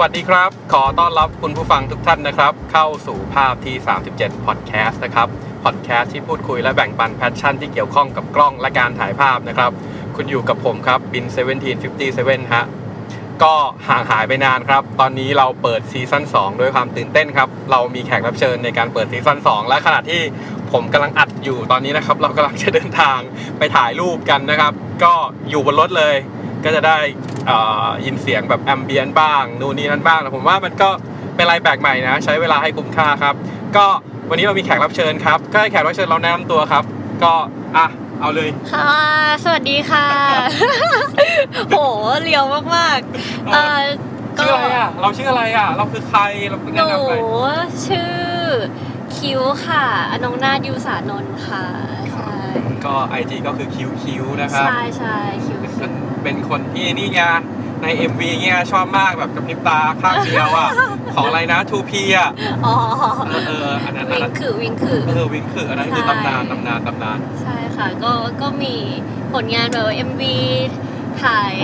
วัสดีครับ ขอต้อนรับคุณผู้ฟังทุกท่านนะครับ เข้าสู่ภาพที่ 37 Podcast นะครับ Podcast ที่พูดคุยและแบ่งปันแพชชั่นที่เกี่ยวข้องกับกล้องและการถ่ายภาพนะครับ คุณอยู่กับผมครับบิน 1757 ฮะ ก็ห่างหายไปนานครับ ตอนนี้เราเปิดซีซั่น2ด้วยความตื่นเต้นครับ เรามีแขกรับเชิญในการเปิดซีซั่น2 และขณะที่ผมกำลังอัดอยู่ตอนนี้นะครับ เรากำลังจะเดินทางไปถ่ายรูปกันนะครับ ก็อยู่บนรถเลย ก็จะได้ ยินเสียงแบบแอมเบียนบ้าง นู่นนี่นั่นบ้างแต่ผมว่ามันก็เป็นอะไรแปลกใหม่นะ ใช้เวลาให้คุ้มค่าครับ ก็วันนี้เรามีแขกรับเชิญครับก็ให้แขกรับเชิญเราแนะนำตัวครับ ก็อะเอาเลย ค่ะ สวัสดีค่ะ โหเลียวมากๆเอ่อชื่ออะไรอะ เราชื่ออะไรอะ เราคือใคร เราเป็นหแนะนูนำไปชื่อคิวค่ะ อนงนาถยูสานนท์ค่ะ ใช่ ก็ไอจีก็คือคิวคิวนะครับ ใช่ใช่คิวเป็นคิว เป็นคนที่นี่ไงใน MV เงี้ยชอบมากแบบกระพริบตาข้างเดียวอะ ของอะไรนะ 2P อะอ๋อเออเอออันนั้นอันวิงนั้นคือวิงคือเออวิงคืออันนั้นคือใช่ตำนานตำนานตำนาน ใช่ค่ะก็ก็มีผลงานแบบว่า MV ถ่าย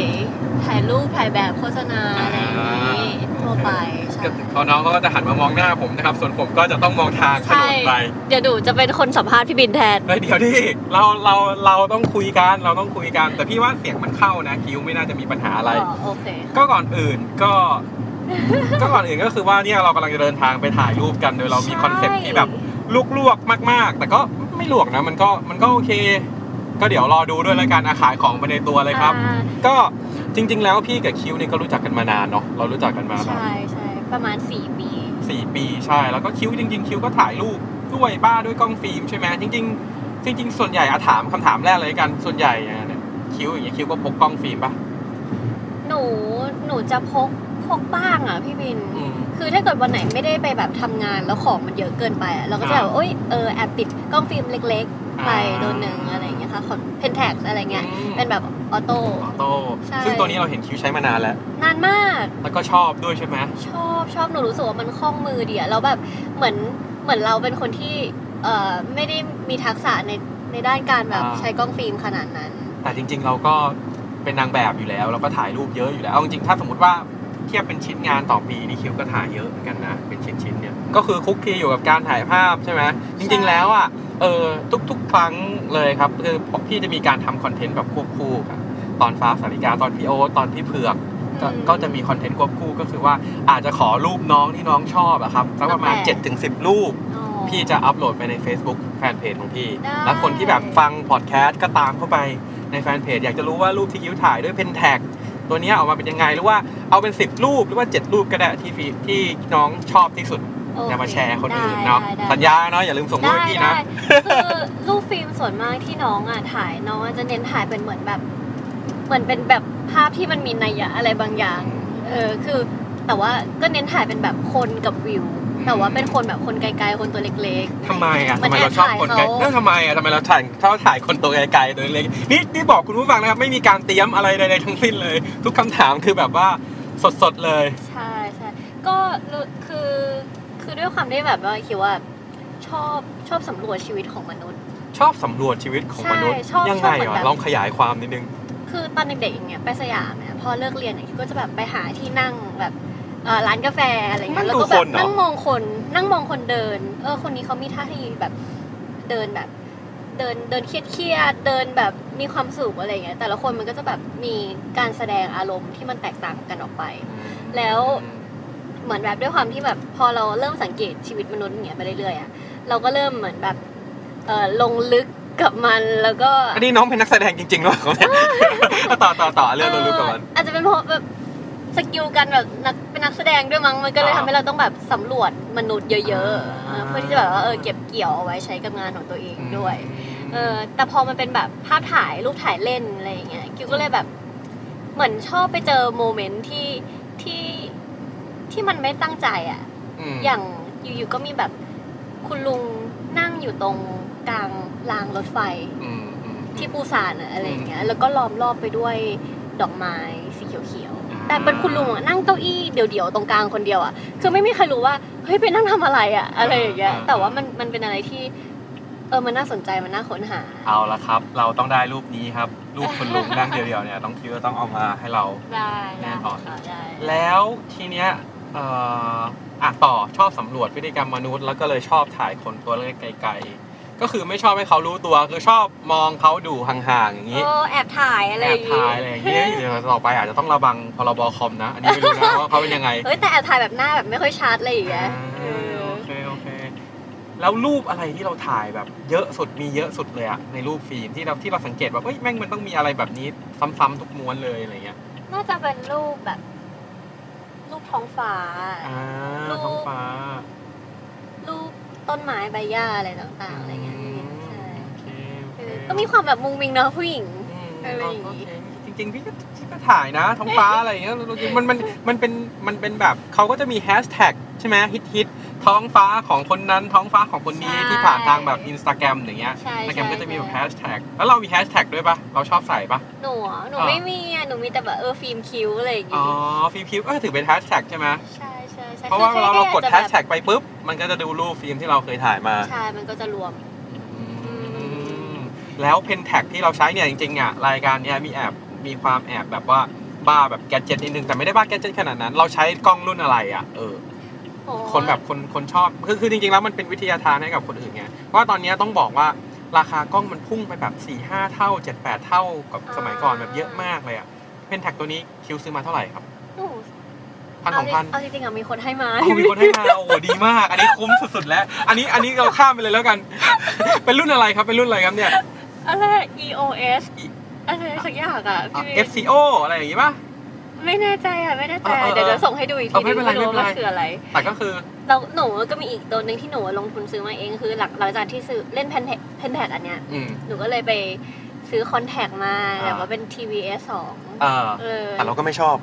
ถ่ายรูปถ่ายแบบโฆษณาอะไรอย่างนี้ทั่วไปใช่ก็ พอน้องเขาก็จะหันมามองหน้าผมนะครับ ส่วนผมก็จะต้องมองทางถนนไปเดี๋ยวดูจะเป็นคนสัมภาษณ์พี่บินแทนเฮ้ยเดี๋ยวดิเราเราเราต้องคุยกันเราต้องคุยกัน แต่พี่ว่าเสียงมันเข้านะคิวไม่น่าจะมีปัญหาอะไรโอเคก็ก่อนอื่นก็ก็ก่อนอื่นก็คือว่าเนี่ยเรากำลังจะเดินทางไปถ่ายรูปกันโดยเรามีคอนเซ็ปต์ที่แบบลวกๆมาก ๆ แต่ก็ไม่ลวกนะ มันก็มันก็โอเค ก็เดี๋ยวรอดูด้วยแล้วกันอาขายของไปในตัวเลยครับ ก็จริง ๆ แล้วพี่กับคิวเนี่ยก็รู้จักกันมานานเนาะเรารู้จักกันมาแบบใช่ใช่ ประมาณ 4 ปีสี่ปีใช่ แล้วก็คิวจริง ๆ คิวก็ถ่ายรูปด้วยบ้าด้วยกล้องฟิล์มใช่ไหมจริง ๆ จริง ๆ ส่วนใหญ่อะถามคำถามแรกเลยกันส่วนใหญ่อะเนี่ยคิวอย่างเงี้ยคิวก็พกกล้องฟิล์มปะหนูหนูจะพกพกบ้างอะพี่บินอืมคือถ้าเกิดวันไหนไม่ได้ไปแบบทำงานแล้วของมันเยอะเกินไปอะเราก็จะแบบโอ๊ยเออแอบติดกล้องฟิล์มเล็กๆ ไปอ่าตัวหนึ่งอะไรอย่างเงี้ยค่ะของเพนแท็กอะไรเงี้ยอืม เป็นแบบออโต้ ออโต้ใช่ ซึ่งตัวนี้เราเห็นคิวใช้มานานแล้ว นานมากแล้วก็ชอบด้วยใช่ไหมชอบชอบหนูรู้สึกว่ามันคล่องมือดีอะแล้วแบบเหมือนเหมือนเราเป็นคนที่เอ่อไม่ได้มีทักษะในในด้านการแบบใช้กล้องฟิล์มขนาดนั้น แต่จริง ๆ เราก็เป็นนางแบบอยู่แล้วเราก็ถ่ายรูปเยอะอยู่แล้วเอาจริงๆถ้าสมมติว่าเทียบเป็นชิ้นงานต่อปีนี่คิวก็ถ่ายเยอะเหมือนกันนะเป็นชิ้นๆเนี่ย ก็คือคุกคีอยู่กับการถ่ายภาพใช่ไหมจริง ๆ แล้วอะเออทุก ๆ ครั้งเลยครับคือพี่จะมีการทำคอนเทนต์แบบควบคู่กันตอนฟ้าสาริกาตอนพี่โอตตอนพี่เผือกก็อืมก็จะมีคอนเทนต์ควบคู่ก็คือว่าอาจจะขอรูปน้องที่น้องชอบอะครับสักประมาณแล้วแต่7-10ถึง10รูปอ๋อพี่จะอัพโหลดไปใน Facebook แฟนเพจของพี่ ได้ แล้วคนที่แบบฟังพอดแคสต์ก็ตามเข้าไปในแฟนเพจอยากจะรู้ว่ารูปที่คิวถ่ายด้วยเพนแท็กตัวเนี้ยออกมาเป็นยังไงหรือว่าเอาเป็น 10 รูปหรือว่า 7 รูปก็ได้ที่พี่ที่น้องชอบที่สุดโอเคอย่ามาแชร์คนอื่นได้เนาะได้ได้ สัญญาเนาะอย่าลืมส่งรูปได้ให้พี่ได้ นะ คือรูปฟิล์มส่วนมากที่น้องอะถ่ายน้องอะจะเน้นถ่ายเป็นเหมือนแบบ เหมือนเป็นแบบภาพที่มันมีนัยยะอะไรบางอย่าง เออคือแต่ว่าก็เน้นถ่ายเป็นแบบคนกับวิว แต่ว่าเป็นคนแบบคนไกลๆคนตัวเล็กๆทำไมอะมัทำนไมแอบเราชอบถ่ายคนเขาไกลเออทำไมอะทำไมเราถ่ายถ้าถ่ายคนตัวไกลๆตัวเล็กนี่นี่บอกคุณผู้ฟังนะครับไม่มีการเตรียมอะไรใดๆทั้งสิ้นเลย ทุกคำถามคือแบบว่าสดๆเลยใช่ใช่ก็รู้คือ คือด้วยความที่แบบว่าคิดว่าชอบชอบสำรวจชีวิตของมนุษย์ ชอบสำรวจชีวิตของมนุษย์ ใช่ชอบยังชอไงบเหมือนอะแบบ ลองขยายความนิดนึง คือตอนเด็กๆอย่างเงี้ยไปสยามเนี่ยพอเลิกเรียนเนี่ยคิดก็จะแบบไปหาที่นั่งแบบเอ่อร้านกาแฟอะไรเงี้ยนั่แล้วงดูก็แบคบนเหรอ นั่งมองคนนั่งมองคนเดิน เออคนนี้เขามีท่าทีแบบเดินแบบเดินเดินเครียดๆเดินแบบมีความสุขอะไรเงี้ยแต่ละคนมันก็จะแบบมีการแสดงอารมณ์ที่มันแตกต่างกันออกไป แล้ว เหมือนแบบด้วยความที่แบบพอเราเริ่มสังเกตชีวิตมนุษย์อย่างเงี้ยไปเรื่อยๆอะเราก็เริ่มเหมือนแบบเออลงลึกกับมันแล้วก็อันนี้น้องเป็นนักแสดงจริงๆหรอเขาเนี่ยต่อต่อต่อเรื่องรู้ๆกับมันอาจจะเป็นเพราะแบบสกิลกันแบบนักเป็นนักแสดงด้วยมั้งมันก็เลยอ่าทำให้เราต้องแบบสำรวจมนุษย์เยอะๆเออ่าอเพื่อที่จะแบบว่าเออเก็บเกี่ยวเอาไว้ใช้กับงานของตัวเองด้วยเออแต่พอมันเป็นแบบภาพถ่ายรูปถ่ายเล่นอะไรอย่างเงี้ยกิวก็เลยแบบเหมือนชอบไปเจอโมเมนต์ที่ ที่ที่มันไม่ตั้งใจอะมอย่างอยู่ๆก็มีแบบคุณลุงนั่งอยู่ตรงกลางรางรถไฟอืมอืมที่ปูซานอะอะไรอย่างเงี้ย แล้วก็ล้อมรอบไปด้วยดอกไม้สีเขียวอ่าๆแต่เป็นคุณลุงอะนั่งเก้าอี้เดี่ยวๆตรงกลางคนเดียวอะคือไม่มีใครรู้ว่าเฮ้ยไปนั่งทำอะไรอะอะไรอย่างเงี้ย แต่ว่ามันมันเป็นอะไรที่เออมันน่าสนใจมันน่าค้นหา เอาละครับ เราต้องได้รูปนี้ครับ รูปคุณลุงนั่งเดียวๆเนี่ยต้องคิดว่าต้องเอามาให้เราได้แน่ได้นอนค่ะได้แล้วทีเนี้ยเอ่ออะต่อชอบสำรวจพฤติกรรมมนุษย์แล้วก็เลยชอบถ่ายคนตัวเล็กไกลๆ ก็คือไม่ชอบให้เขารู้ตัวคือชอบมองเขาดูห่างๆอย่างนี้โอ้แอบถ่ายอะไรแออบย่างงี้ถ่ายอะไรอย่างเงี้ยเดี๋ยวต่อไปอาจจะต้องระวังพรบคอมนะ อันนี้ไม่รู้นะว่าเขาเป็นยังไง เฮ้ยแต่แอบถ่ายแบบหน้าแบบไม่ค่อยชัดอะไรอย่างเงี้ยอ่าเออโอเคโอเค แล้วรูปอะไรที่เราถ่ายแบบเยอะสุดมีเยอะสุดเลยอะในรูปฟิล์มที่เราที่เราสังเกตว่าเฮ้ยแม่งมันต้องมีอะไรแบบนี้ซ้ำๆทุกม้วนเลยอะไรเงี้ยน่าจะเป็นรูปแบบ รูปท้องฟ้า อ่ารูป ท้องฟ้ารูปต้นไม้ใบหญ้าอะไรต่างๆอะไรเงี้ยใช่โอเคโอเคเออก็มีความแบบมุงมิงเนาะผู้หญิง อืมอะไรอย่างงี้ โเคจริงๆพี่ก็พี่ก็ถ่ายนะ ท้องฟ้าอะไรอย่างเงี้ยจริงๆมันมันมันเป็นมันเป็นแบบเขาก็จะมีแฮชแท็ก ใช่ไหมฮิตฮิตท้องฟ้าของคนนั้นท้องฟ้าของคนนี้ใช่ที่ผ่านทางแบบอินสตาแกรมอย่างเงี้ยใช่อินสตาแกรมใช่ ก็จะมีแบบแฮใช่ชแท็กแล้วเรามีแฮชแท็กด้วยปะเราชอบใส่ปะ หนูอะหนูอ่า ไม่มีอะหนูมีแต่แบบเออฟิล์มคิ้วอะไรอย่างอ๋องี้ฟิล์มคิวก็ถือเป็นแฮชแท็กใช่ไหมใช่ใช่ใช่เพราะว่าคือเราเรากดค่แฮอยชจะแท็กไปปุ๊บ มันก็จะดูรูปฟิล์มที่เราเคยถ่ายมา ใช่ มันก็จะรวมแล้วเพนแท็กที่เราใช้เนี่ยจริงๆอะรายการเนี้ยมีแอบมีความแอบแบบว่าบ้าแบบแกดเจ็ตนิดนึงแต่ไม่ได้บ้าแกดเจ็ตขนาดนั้น เราใช้กล้องรุ่นอะไรอะเออโอ้ คนแบบคนคนชอบคือคือจริงๆแล้วมันเป็นวิทยาทานให้กับคนอื่นไงว่าตอนเนี้ยต้องบอกว่าราคากล้องมันพุ่งไปแบบ4ี่ห้าเท่า7จ็ดแปดเท่ากับสมัยก่อนแบบเยอะมากเลยอะเพนแท็กตัวนี้คิวซื้อมาเท่าไหร่ครับหนูพันสองพันเอาจริงๆอะมีคนให้มาโอ้มีคนให้มาโอ้โหดีมาก อันนี้คุ้มสุดๆแล้ว อันนี้อันนี้เราข้ามไปเลยแล้วกัน เป็นรุ่นอะไรครับเป็นรุ่นอะไรครับเนี่ยอะไร EOS อะไรสักอย่างอะพี่อะ FCO อะไรอย่างงี้ป่ะ ไม่แน่ใจอะไม่แน่ใจเออเออเดี๋ยวเดี๋ยวส่งให้ดูอีกเอทีอไม่เป็นไรรู้ไม่เป็นไรว่าคืออะไรแต่ก็คือเราหนูก็มีอีกตัวหนึ่งที่หนูลงทุนซื้อมาเองคือหลังหลังจากที่ซื้อเล่นเพนแท็กเพนแท็กอันเนี้ยอืมหนูก็เลยไปซื้อคอนแทคมาอ่าแบบว่าเป็น TVS สองเออเออแต่เราก็ไม่ชอบ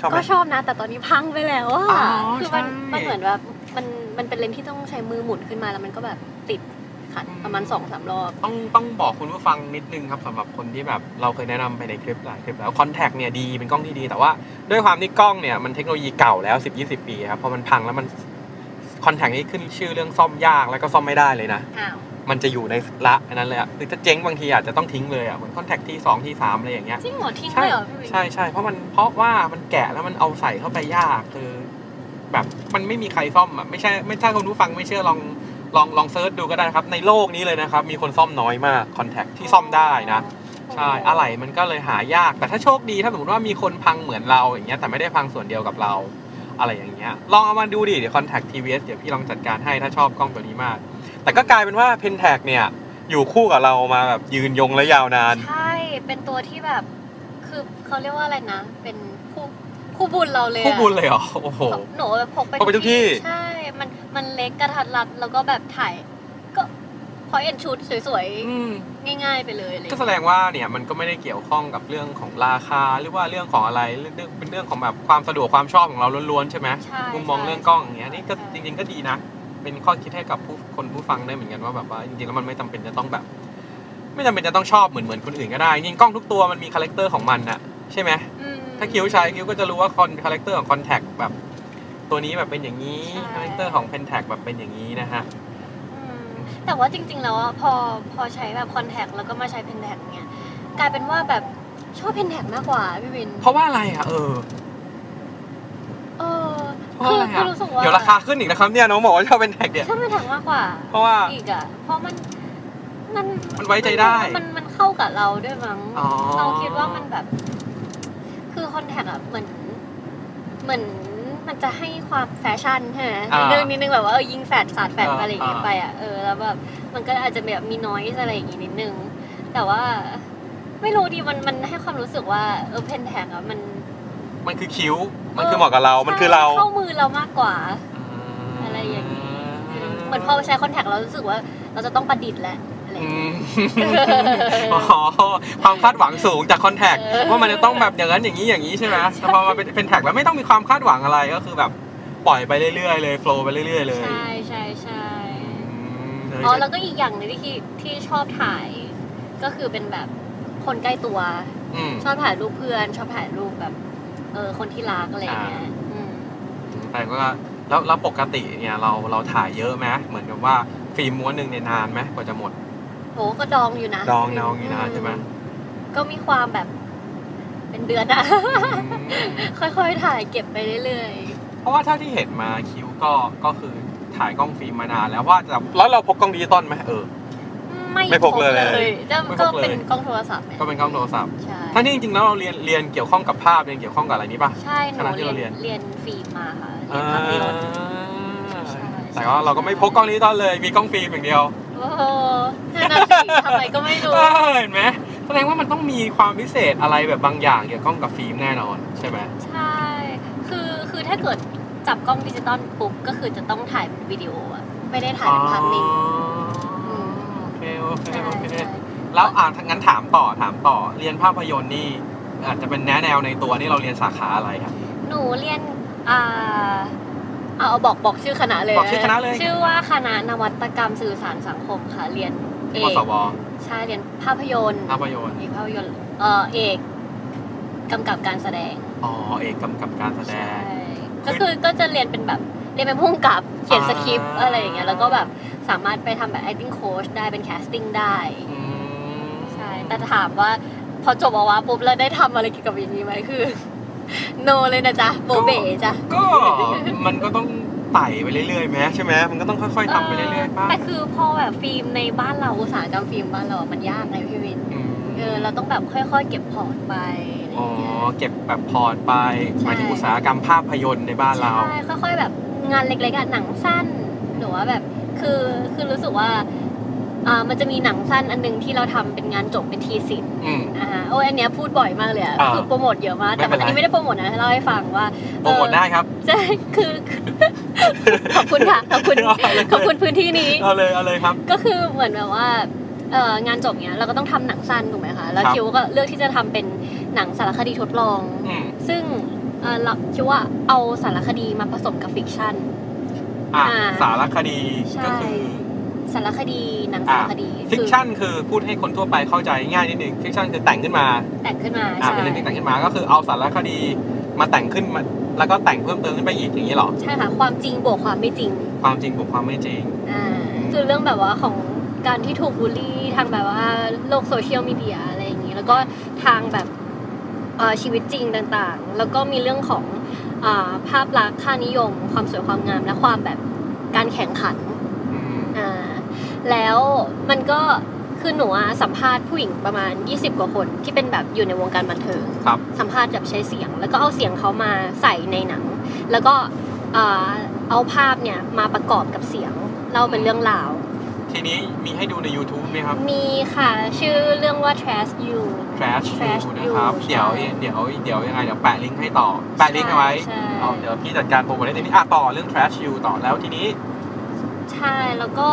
ชอบไหมก็ชอบนะ แต่ตอนนี้พังไปแล้วอะอ๋อคือมันใช่มันเหมือนแบบมันมันเป็นเลนส์ที่ต้องใช้มือหมุนขึ้นมาแล้วมันก็แบบติด ขัดอืมประมาณสองสามรอบ ต้องต้องบอกคุณผู้ฟังนิดนึงครับสำหรับคนที่แบบเราเคยแนะนำไปในคลิปหลายคลิปแล้วคอนแทคเนี่ยดีเป็นกล้องที่ดี แต่ว่าด้วยความที่กล้องเนี่ยมันเทคโนโลยีเก่าแล้ว 10-20 ปีครับพอมันพังแล้วมันคอนแทคนี้ขึ้นชื่อเรื่องซ่อมยากแล้วก็ซ่อมไม่ได้เลยนะอ้าวมันจะอยู่ในละอันนั้นเลยอะหรือถ้าเจ๊งบางทีอาจจะต้องทิ้งเลยอะเหมือนคอนแทคที่สองที่สามอะไรอย่างเงี้ยจริงเหรอทิ้งใช่เลยเหรอพี่วินใช่ใช่เพราะมันเพราะว่ามันแกะแล้วมันเอาใส่เข้าไปยากคือ แบบมันไม่มีใครซ่อมอะไม่ใช่ไม่ถ้าคุณผู้ฟังไม่เชื่อลอง ลองลองเซิร์ชดูก็ได้ครับ ในโลกนี้เลยนะครับ มีคนซ่อมน้อยมากคอนแทคที่ซ่อมได้นะ ใช่อะไรมันก็เลยหายาก แต่ถ้าโชคดีถ้าสมมติว่ามีคนพังเหมือนเราอย่างเงี้ยแต่ไม่ได้พังส่วนเดียวกับเรา อะไรอย่างเงี้ยลองเอามาดูดิเดี๋ยวคอนแทคทีวีเอสเดี๋ยวพี่ลองจัดการให้ถ้าชอบกล้องตัวนี้มาก แต่ก็กลายเป็นว่าเพนแท c เนี่ยอยู่คู่กับเรามาแบบยืนยงและยาวนาน ใช่ เป็นตัวที่แบบ คือเขาเรียกว่าอะไรนะ เป็น คู่คู่บุญเราเลยอะคู่บุญเลยเหรอ โอ้โห หนูแบบพกไปพกไปทุกที่ ใช่ มันมันเล็กกระทัดรัดแล้วก็แบบถ่ายก็พอเอ็นชุดสวยอืมๆ ง่ายๆไปเลยอะไรอย่างก็เลยแสดงว่าเนี่ยมันก็ไม่ได้เกี่ยวข้องกับเรื่องของราคาหรือว่าเรื่องของอะไรเรื่องเป็นเรื่องของแบบความสะดวกความชอบของเราล้วนๆใช่ไหม ใช่มุมมองใช่เรื่องกล้องอย่างเงี้ยนี่ก็ใช่จริงๆก็ดีนะ เป็นข้อคิดให้กับผู้คนผู้ฟังได้เหมือนกันว่าแบบว่าจริงๆแล้วมันไม่จำเป็นจะต้องแบบ ไม่จำเป็นจะต้องชอบเหมือนเหมือนคนอื่นก็ได้จริงๆกล้องทุกตัวมันมีคาแรคเตอร์ของมันอะใช่ไหมอืม ถ้าคิวใช้คิวก็จะรู้ว่าคอนคาแรคเตอร์ของคอนแทคแบบตัวนี้แบบเป็นอย่างนี้ใช่ คาแรคเตอร์ของเพนแทคแบบเป็นอย่างนี้นะฮะ อืมแต่ว่าจริงๆ แล้วอะพอพอใช้แบบคอนแทคแล้วก็มาใช้เพนแทคเนี่ยกลายเป็นว่าแบบชอบเพนแทคมากกว่าพี่วินเพราะว่าอะไรอะเออเออเพราะคืออะไรคืออะรู้สึกว่าเดี๋ยวราคาขึ้นอีกนะครับเนี่ยน้องบอกว่าชอบเป็นแท็กเนี่ย ชอบเพนแทคมากกว่าเพราะว่า อีกอะเพราะมันมันมันไว้ใจได้ มันมันเข้ากับเราด้วยมั้งอ๋อ เราคิดว่ามันแบบ คือคอนแทคอะเหมือนเหมือนมันจะให้ความแฟชั่นใช่ไหมอ่านิดนึงนิดนึงแบบว่าเออยิงแฟดสาดแฟดอ่าอะไรอย่างเงี้ยอ่า ไปอะเออแล้วแบบมันก็อาจจะแบบมีน้อยอะไรอย่างงี้นิดนึง แต่ว่าไม่รู้ดิมันมันให้ความรู้สึกว่าเออเพนแทคอะมันมันคือคิ้ว มันคือเหมาะกับเรา มันคือเราเข้ามือเรามากกว่า อะไรอย่างนี้ เหมือนพอใช้คอนแทคเรารู้สึกว่าเราจะต้องประดิษฐ์แหละ อะไรอย่างอืเงี้ยมอ๋อความคาดหวังสูงจากคอนแทคเออว่ามันจะต้องแบบอย่างนั้นอย่างนี้อย่างนี้ใช่ไหมแต่พอมาเป็นเป็นแท็กแล้วไม่ต้องมีความคาดหวังอะไรก็คือแบบปล่อยไปเรื่อยๆเลยโฟล์ไปเรื่อยๆเลยใช่ใช่ใช่อืมอ๋อแล้วก็อีกอย่างหนึงที่ที่ที่ชอบถ่าย ก็คือเป็นแบบคนใกล้ตัว อืมชอบถ่ายรูปเพื่อน ชอบถ่ายรูปแบบเออคนที่รักอะไรอย่างเงี้ยอืมแต่ก็แล้วแล้วปกติเนี่ยเราเราถ่ายเยอะไหมเหมือนกับว่าฟิล์มม้วนหนึ่งเนี่ยนานไหมกว่าจะหมด โหก็ดองอยู่นะดองดองอยู่นานใช่ไหมก็มีความแบบ เป็นเดือนอะอืมค่อยๆถ่ายเก็บไปเรื่อยเพราะว่าถ้าที่เห็นมาคิวก็ก็คือถ่ายกล้องฟิล์มมานานแล้วว่าจะแล้วเราพกกล้องดิจิตอลไหมเออ ๆ ไม่ไม่พกเลยจะไม่พก็กเลย เป็นกล้องโทรศัพท์เนี่ยก็เป็นกล้องโทรศัพท์ใช่ถ้านี่จริงๆแล้วเราเรียนเรียนเกี่ยวข้องกับภาพเรียนเกี่ยวข้องกับอะไรนี้ป่ะ ใช่หนูคณะที่เรียเรานเรียนเรียนฟิล์มมาค่ะเรีอ่ายนภาพยนตร์ ใช่ แต่ว่าเราก็ไม่พกกล้องดิจิตอลเลยมีกล้องฟิล์มอย่างเดียว โอ้โหนั่นน่ะสิทำไมก็ไม่รู้ เออเห็นไหมแสดงว่ามันต้องมีความพิเศษอะไรแบบบางอย่างเกี่ยวข้องกับฟิล์มแน่นอนใช่ไหมใช่ คือคือถ้าเกิดจับกล้องดิจิตอลปุ๊บก็คือจะต้องถ่ายเป็นวิดีโออะไม่ได้ถ่ายเป็นภาพนิ่งอ๋อโอเคโอเคใช่โอเคใช่แล้วอ่างั้นถามต่อถามต่อเรียนภาพยนตร์นี่อาจจะเป็นแนแนวในตัวนี่เราเรียนสาขาอะไรครับหนูเรียนอ่า เอาเอาบอกบอกชื่อคณะเลยบอกชื่อคณะเลย ชื่อว่าคณะนวัตกรรมสื่อสารสังคมค่ะเรียนเอมกสวใช่เรียนภาพยนตร์ภาพยนตร์เอกภาพยนตร์เอ่อเอกกำกับการแสดงอ๋อเอกกำกับการแสดใช่งก็คือก็จะเรียนเป็นแบบเรียนเป็นผู้กำกับเขียนอ่าสคริปต์อะไรอย่างเงี้ยแล้วก็แบบสามารถไปทำแบบ acting coach ได้เป็น casting ได้อืมใช่แต่ถามว่าพอจบอวะปุ๊บแล้วได้ทำอะไรเกี่ยวกับอย่างนี้ไหมคือ no เลยนะจ๊ะโบเบ๋จ้ะก็มันก็ต้องไต่ไปเรื่อยๆไหมใช่ไหมมันก็ต้องค่อยๆทำไปเรื่อยๆป่ะแต่คือพอแบบฟิล์มในบ้านเราอุตสาหกรรมฟิล์มบ้านเราอะมันยากไงพี่วินมเออเราต้องแบบค่อย ๆ เก็บพอร์ตไปอะไรอ๋ออย่างเงี้ยเก็บแบบพอร์ตไปใช่หมายถึงอุตสาหกรรมภาพยนตร์ในบ้านเราใช่ค่อยๆแบบงานเล็กๆอะหนังสั้นหรือว่าแบบคือคือรู้สึกว่า อ่ามันจะมีหนังสั้นอันหนึงที่เราทำเป็นงานจบเป็นทีสิทธ์อืม อ่าฮะโอ้ยอันเนี้ยพูดบ่อยมากเลยอะอ่าคือโปรโมทเยอะมากแต่ไม่มันเป็นไรอันนี้ไม่ได้โปรโมทนะเล่าให้ฟังว่าโปรโมทได้ครับ ใช่คือขอบคุณค่ะขอบคุณเอาเลย ขอบคุณพื้นที่นี้ เอาเลยเอาเลยครับ ก็คือเหมือนแบบว่าเอ่องานจบเนี้ยเราก็ต้องทำหนังสั้นถูกไหมคะ แล้วครับ คิวก็เลือกที่จะทำเป็นหนังสารคดีทดลอง อืมซึ่งเอ่อเราคิดว่าเอาสารคดีมาผสมกับฟิกชัน อะอ่าสารคดีใช่ ก็คือสารคดีหนังสารคดีฟิกชันคือพูดให้คนทั่วไปเข้าใจง่ายนิดนึงฟิกชันคือแต่งขึ้นมา แต่งขึ้นมาอ่าใช่เป็นเรื่องที่แต่งขึ้นมาก็คือเอาสารคดีมาแต่งขึ้นมาแล้วก็แต่งเพิ่มเติมขึ้นไปอีกอย่างนี้เหรอใช่ค่ะความจริงบวกความไม่จริง ความจริงบวกความไม่จริงอ่าคือเรื่องแบบว่าของการที่ถูกบูลลี่ทางแบบว่าโลกโซเชียลมีเดียอะไรอย่างนี้ แล้วก็ทางแบบเอ่อชีวิตจริงต่างๆ แล้วก็มีเรื่องของอาภาพลักษณ์ค่านิยม ความสวยความงามและความแบบการแข่งขันอืมอ่า แล้วมันก็คือหนูอะสัมภาษณ์ผู้หญิงประมาณ 20 กว่าคนที่เป็นแบบอยู่ในวงการบันเทิงครับ สัมภาษณ์แบบใช้เสียง แล้วก็เอาเสียงเขามาใส่ในหนัง แล้วก็อ่าเอาภาพเนี่ยมาประกอบกับเสียงเล่าเป็นเรื่องราว ทีนี้มีให้ดูใน YouTube ไหมครับ มีค่ะชื่อเรื่องว่า Trash You Trash Trash You นะครับ You เดี๋ยวใช่เดี๋ยวเดี๋ยวยังไงเดี๋ยวแปะลิงก์ให้ต่อ แปะลิงก์เอาไว้ใช่ เอาเดี๋ยวพี่จัดการโปรโมทให้ทีนี้อะต่อเรื่อง Trash You ต่อแล้วทีนี้ ใช่แล้วก็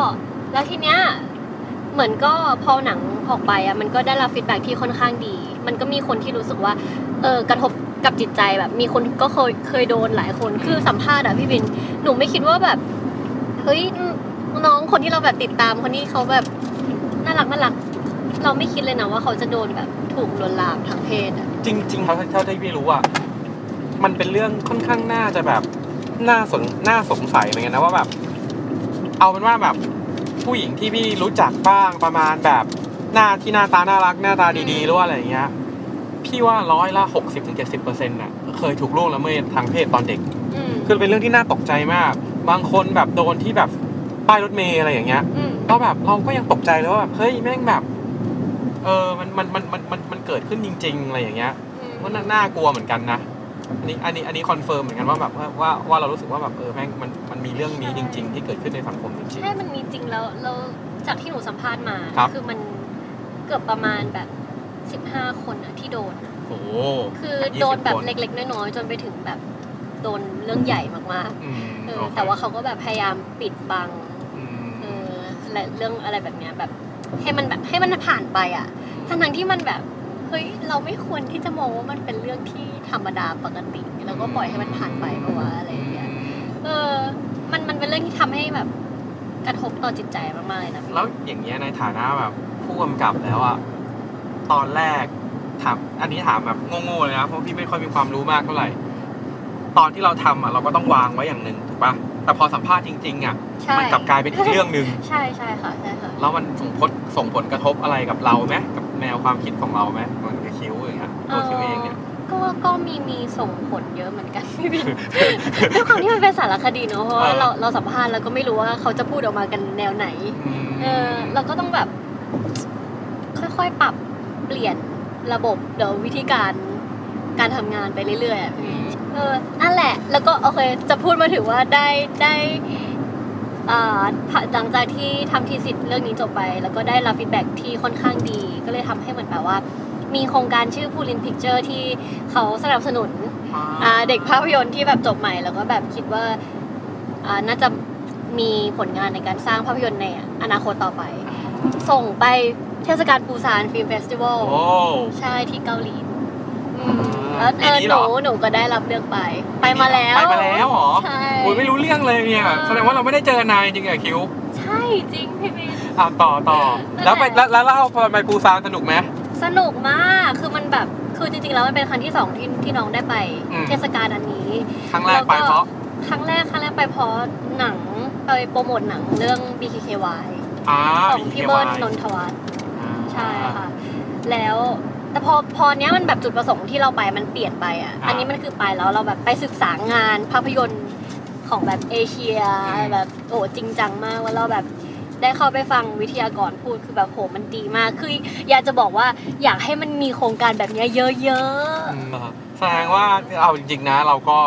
แล้วทีเนี้ยเหมือนก็พอหนังออกไปอะมันก็ได้รับฟีดแบ็ที่ค่อนข้างดี มันก็มีคนที่รู้สึกว่าเออกระทบกับจิตใจแบบ มีคนก็เคยเคยโดนหลายคนคือสัมภาษณ์อะพี่บินหนูไม่คิดว่าแบบเฮ้ยน้องคนที่เราแบบติดตามคนนี้เขาแบบน่ารักน่ารัก เราไม่คิดเลยนะว่าเขาจะโดนแบบถูกลวนลามทางเพศอะจริงๆเท่าเท่าที่พี่รู้อะมันเป็นเรื่องค่อนข้างน่าจะแบบน่าสนน่าสงสัยเหมือนกันนะว่าแบบ เอาเป็นว่าแบบ ผู้หญิงที่พี่รู้จักบ้างประมาณแบบหน้าที่หน้าตาน่ารักหน้าตาดีๆหรือว่าอะไรอย่างเงี้ย พี่ว่าร้อยละหกสิบถึงเจ็ดสิบเปอร์เซ็นต์น่ะเคยถูกล่วงละเมิดทางเพศตอนเด็ก อืมคือเป็นเรื่องที่น่าตกใจมาก บางคนแบบโดนที่แบบป้ายรถเมล์อะไรอย่างเงี้ย อืมก็แบบเราก็ยังตกใจเลยว่าแบบเฮ้ยแม่งแบบ เออมันมันมันมันมันมันเกิดขึ้นจริง ๆ อะไรอย่างเงี้ยว่าน่าน่ากลัวเหมือนกันนะอันนี้อันนี้อันนี้คอนเฟิร์มเหมือนกันว่าแบบว่าว่าว่าเรารู้สึกว่าแบบเออแม่งมัน มันมีเรื่องนี้จริง ๆ ที่เกิดขึ้นในสังคมจริง ใช่มันมีจริงแล้วแล้วจากที่หนูสัมภาษณ์มาครับ อมันเกือบประมาณแบบสิบห้าคนอะที่โดนอะๆโอ้โห คือ20โดนแบบคน เล็ก ๆ น้อยๆจนไปถึงแบบโดนเรื่องใหญ่มากอืมๆเออโอเคแต่ว่าเขาก็แบบพยายามปิดบังอืมเออและเรื่องอะไรแบบเนี้ยแบบให้มันแบบให้มันผ่านไปอะทั้งทั้งๆที่มันแบบเฮ้ยเราไม่ควรที่จะมองว่ามันเป็นเรื่องที่ธรรมดาปกติ แล้วก็ปล่อยให้มันผ่านไปเพราะว่าอะไรอย่างเงี้ย เออมันมันเป็นเรื่องที่ทำให้แบบกระทบต่อจิตใจมากๆเลยนะพี่แล้วอย่างเงี้ยในฐานะแบบผู้กำกับแล้วอะตอนแรกถามอันนี้ถามแบบโง่ๆเลยนะเพราะพี่ไม่ค่อยมีความรู้มากเท่าไหร่ ตอนที่เราทำอะเราก็ต้องวางไว้อย่างหนึ่งถูกปะแต่พอสัมภาษณ์จริงๆอะใช่มันกลับกลายเป็นอีกเรื่องหนึ่งใช่ใช่ค่ะใช่ค่ะ แล้วมันส่งผลส่งผลกระทบอะไรกับเราไหมกับแนวความคิดของเราไหมมันกับคิ้วอย่างเงี้ยตัวคิ้วเองเนี่ย ก็ก็มีมีส่งผลเยอะเหมือนกันพี่บินด้วยความที่มันเป็นสารคดีเนอะเพราะว่าเออเราเราสัมภาษณ์แล้วก็ไม่รู้ว่าเขาจะพูดออกมากันแนวไหนมเออเราก็ต้องแบบ ค่อยๆปรับเปลี่ยนระบบเดี๋ยววิธีการการทำงานไปเรื่อยๆอะอืพี่มเออนั่นแหละ แล้วก็โอเคจะพูดมาถึงว่าได้ได้อ่าผ่าหลังจากที่ทำทีสิทธิ์เรื่องนี้จบไป แล้วก็ได้รับฟีดแบ็กที่ค่อนข้างดี ก็เลยทำให้เหมือนแบบว่า มีโครงการชื่อพูลินพิกเจอร์ที่เขาสนับสนุนอ่าเด็กภาพยนตร์ที่แบบจบใหม่ แล้วก็แบบคิดว่าอ่าน่าจะมีผลงานในการสร้างภาพยนตร์ในอนาคตต่อไป ส่งไปเทศกาลปูซานฟิล์มเฟสติวัลโอ้ใช่ที่เกาหลีอืมอ่าแล้วเออปีนี้หเหรนูอหนูก็ได้รับเลือกไป ไปมาแล้ว ไปมาแล้วเหรอใช่โอ้ยไม่รู้เรื่องเลยเนี่ยเออแสดงว่าเราไม่ได้เจอกันนานจริงๆอะคิ้วใช่จริงพี่บินอะต่อต่อนั่นแหละแล้วไปแล้วแล้วเล่าตอนไปปูซานสนุกไหม สนุกมาก คือมันแบบ คือจริงๆ แล้วมันเป็นครั้งที่สองที่ที่น้องได้ไปอืม เทศกาลอันนี้ครั้งแรกไปเพราะครั้งแรกครั้งแรกไปเพราะหนังไปโปรโมทหนังเรื่อง BKKY อ่าของพี่เบิร์นนนทวัฒน์อ่าใช่ค่ะ แล้วแต่พอพอเนี้ยมันแบบจุดประสงค์ที่เราไปมันเปลี่ยนไปอะ อันนี้มันคือไปแล้วเราแบบไปศึกษางานภาพยนตร์ของแบบเอเชียแบบโอ้จริงจังมากว่าเราแบบ ได้เข้าไปฟังวิทยากรพูดคือแบบโหมันดีมาก คืออยากจะบอกว่าอยากให้มันมีโครงการแบบเนี้ยเยอะอืมแสดงว่าเอาจริงๆนะ เราก็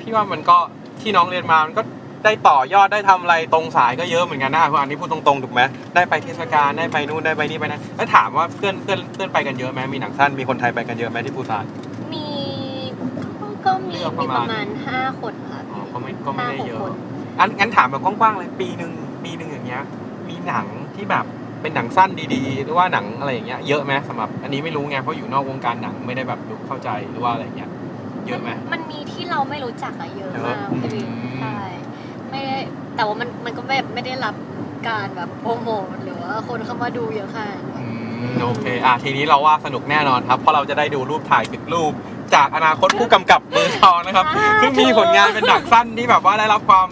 พี่ว่ามันก็ที่น้องเรียนมามันก็ได้ต่อยอดได้ทำอะไรตรงสายก็เยอะเหมือนกันนะอันนี้พูดตรงๆถูกไหมได้ไปเทศกาลได้ไปนู่นได้ไปนี่ไปนั่นแล้วถามว่าเพื่อนเพื่อนเพื่อนไปกันเยอะไหมมีหนังสั้นมีคนไทยไปกันเยอะไหมที่ปูซาน ๆ มีก็ก็มีเลือกปมีระปมาณระมาณห้าคนค่ะอ๋อก็ไม่ก็ไม่ห้าได้หกเยอะคน อันงั้นถามแบบกว้างๆเลยปีหนึ่งปีหนึ่งอย่างเงี้ย มีหนังที่แบบเป็นหนังสั้นดีๆ หรือว่าหนังอะไรอย่างเงี้ยเยอะไหมสำหรับอันนี้ไม่รู้ไงเพราะอยู่นอกวงการหนังไม่ได้แบบรู้เข้าใจหรือว่าอะไรเงี้ยเยอะไหมนมันมีที่เราไม่รู้จักอะเยอะมากเยอะพี่บินอืมใช่ไม่ได้แต่ว่ามันมันก็แบบไม่ได้รับการแบบโปรโมทหรือว่าคนเข้ามาดูเยอะค่ะอืมโอเคอะทีนี้เราว่าสนุกแน่นอนครับเพราะเราจะได้ดูรูปถ่ายตึกรูป จากอนาคตผู้กำกับมือทองนะครับสาธุซึ่งมีผลงานเป็นหนังสั้นที่แบบว่าได้รับความ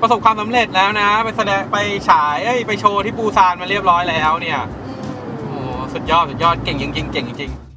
ประสบความสำเร็จแล้วนะ ไปแสดงไปฉายเอ้ยไปโชว์ที่ปูซานมาเรียบร้อยแล้วเนี่ยอืมโอ้สุดยอดสุดยอดเก่งจริงๆเก่งจริงๆ